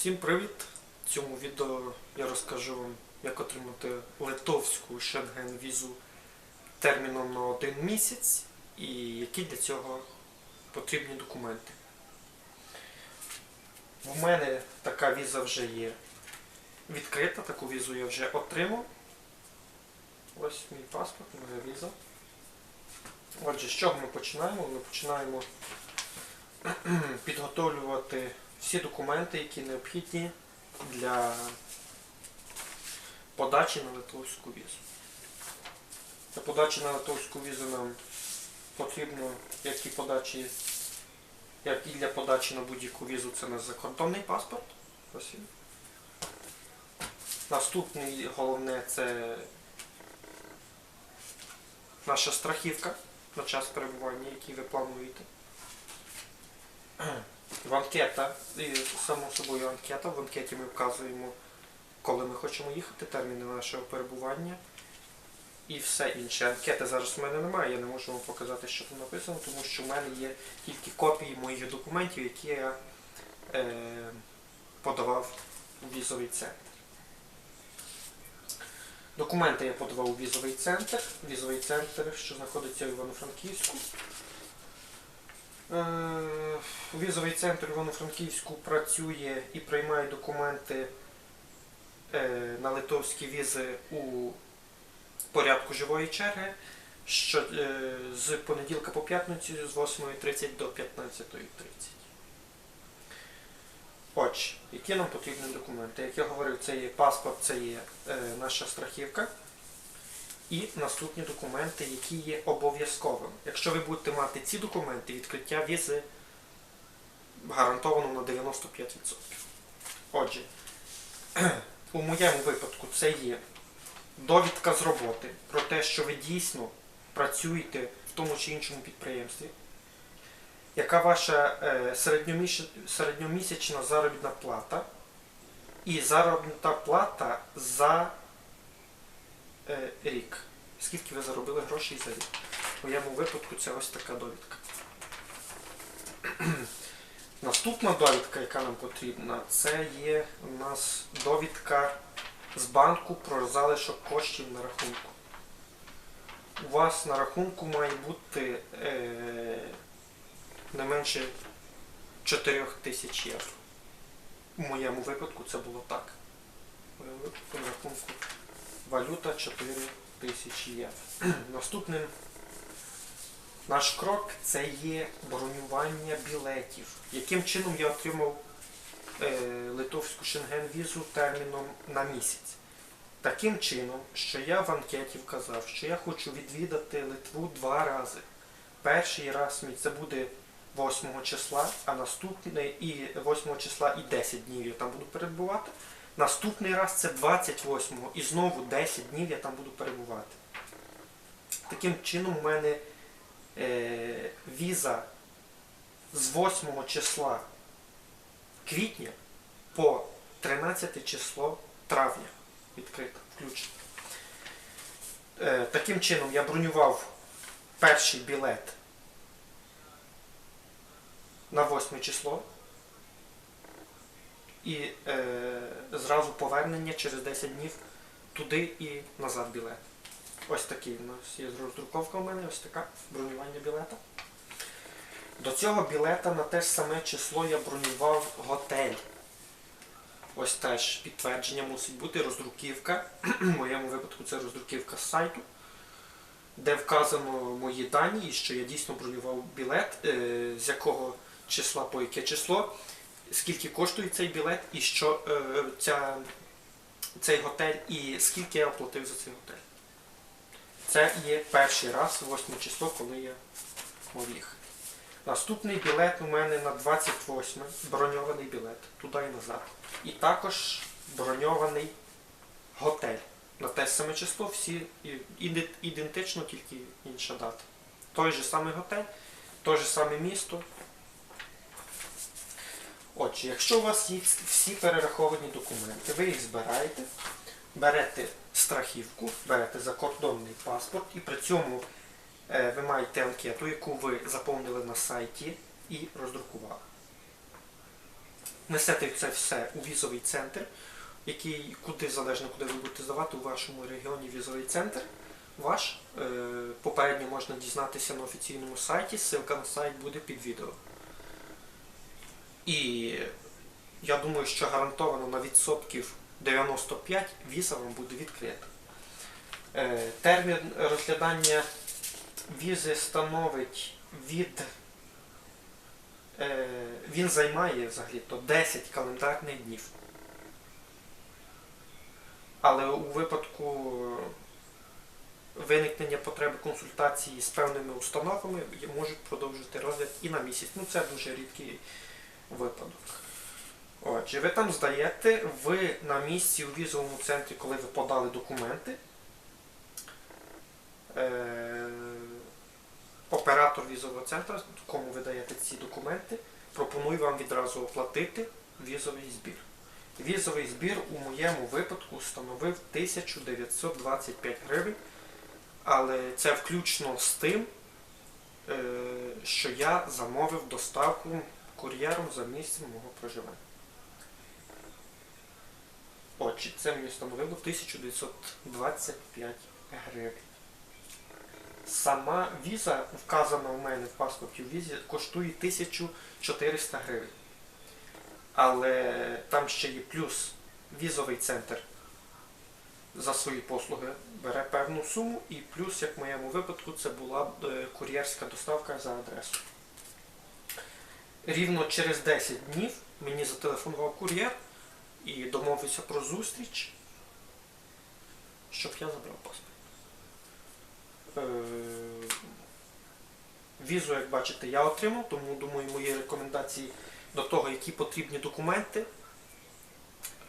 Всім привіт! В цьому відео я розкажу вам, як отримати литовську Шенген-візу терміном на один місяць і які для цього потрібні документи. В мене така віза вже є відкрита, таку візу я вже отримав. Ось мій паспорт, моя віза. Отже, з чого ми починаємо? Ми починаємо підготовлювати всі документи, які необхідні для подачі на литовську візу. Для подачі на литовську візу нам потрібно, як і подачі, як і для подачі на будь-яку візу, це наш закордонний паспорт. Ось. Наступний головне це наша страхівка на час перебування, який ви плануєте. Анкета, і само собою анкета. В анкеті ми вказуємо, коли ми хочемо їхати, терміни нашого перебування і все інше. Анкети зараз в мене немає, я не можу вам показати, що там написано, тому що в мене є тільки копії моїх документів, які я е, подавав у візовий центр. Документи я подавав у візовий центр. Візовий центр, що знаходиться в Івано-Франківську. Е, Візовий центр Івано-Франківську працює і приймає документи е, на литовські візи у порядку живої черги що, е, з понеділка по п'ятницю з 8.30 до 15.30. Отже, які нам потрібні документи? Як я говорив, це є паспорт, це є наша страхівка. І наступні документи, які є обов'язковими. Якщо ви будете мати ці документи, відкриття візи гарантовано на 95%. Отже, у моєму випадку це є довідка з роботи про те, що ви дійсно працюєте в тому чи іншому підприємстві. Яка ваша е, середньомісячна заробітна плата і заробітна плата за е, рік. Скільки ви заробили грошей за рік? В моєму випадку це ось така довідка. Наступна довідка, яка нам потрібна, це є у нас довідка з банку про залишок коштів на рахунку. У вас на рахунку має бути е, не менше 4 тисяч євро. У моєму випадку це було так. У моєму випадку на рахунку валюта 4 тисячі євро. Наступним наш крок це є бронювання білетів. Яким чином я отримав е, литовську шенген-візу терміном на місяць? Таким чином, що я в анкеті вказав, що я хочу відвідати Литву два рази. Перший раз мій це буде 8 числа, а наступний і 8 числа і 10 днів я там буду перебувати. Наступний раз це 28-го і знову 10 днів я там буду перебувати. Таким чином у мене е, віза з 8 числа квітня по 13 число травня відкрита, включена. Е, таким чином я бронював перший білет на 8 число і е, зразу повернення через 10 днів туди і назад білет. Ось такий у нас є роздруковка у мене, ось така бронювання білета. До цього білета на те ж саме число я бронював готель. Ось теж підтвердження мусить бути роздруківка. В моєму випадку це роздруківка з сайту, де вказано мої дані, і що я дійсно бронював білет, е, з якого числа по яке число, скільки коштує цей білет, і що е, ця, цей готель, і скільки я оплатив за цей готель. Це є перший раз, 8 число, коли я мав їхати. Наступний білет у мене на 28 броньований білет, туди і назад. І також броньований готель. На те саме число, всі ідентично, тільки інша дата. Той же самий готель, те же саме місто. Отже, якщо у вас є всі перераховані документи, ви їх збираєте, берете страхівку, берете закордонний паспорт і при цьому е, ви маєте анкету, яку ви заповнили на сайті і роздрукували. несете це все у візовий центр, який куди залежно, куди ви будете здавати у вашому регіоні візовий центр. Ваш е, попередньо можна дізнатися на офіційному сайті, ссылка на сайт буде під відео. І я думаю, що гарантовано на відсотків 95 віза вам буде відкрита. Е, термін розглядання візи становить від. Е, він займає взагалі то 10 календарних днів. Але у випадку виникнення потреби консультації з певними установами можуть продовжити розгляд і на місяць. Ну це дуже рідкий випадок. Отже, ви там здаєте, ви на місці у візовому центрі, коли ви подали документи, е, оператор візового центру, кому ви даєте ці документи, пропонує вам відразу оплатити візовий збір. Візовий збір у моєму випадку становив 1925 гривень, але це включно з тим, е, що я замовив доставку кур'єром за місцем мого проживання. Отже, це мені становило 1925 гривень. Сама віза, вказана у мене в паспорті в візі, коштує 1400 гривень. Але там ще є плюс візовий центр за свої послуги бере певну суму, і плюс, як в моєму випадку, це була е, кур'єрська доставка за адресою. Рівно через 10 днів мені зателефонував кур'єр і домовився про зустріч, щоб я забрав паспорт. Е, Візу, як бачите, я отримав, тому думаю, мої рекомендації до того, які потрібні документи,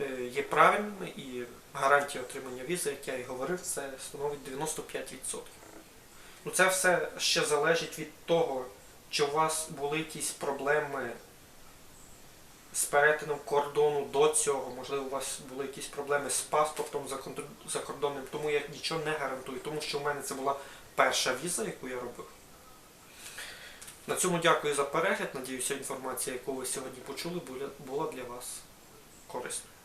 е, є правильними і гарантія отримання візи, як я і говорив, це становить 95%. Ну, це все ще залежить від того, чи у вас були якісь проблеми з перетином кордону до цього, можливо, у вас були якісь проблеми з паспортом закордонним, тому я нічого не гарантую, тому що в мене це була перша віза, яку я робив. На цьому дякую за перегляд. Надіюся, інформація, яку ви сьогодні почули, була для вас корисною.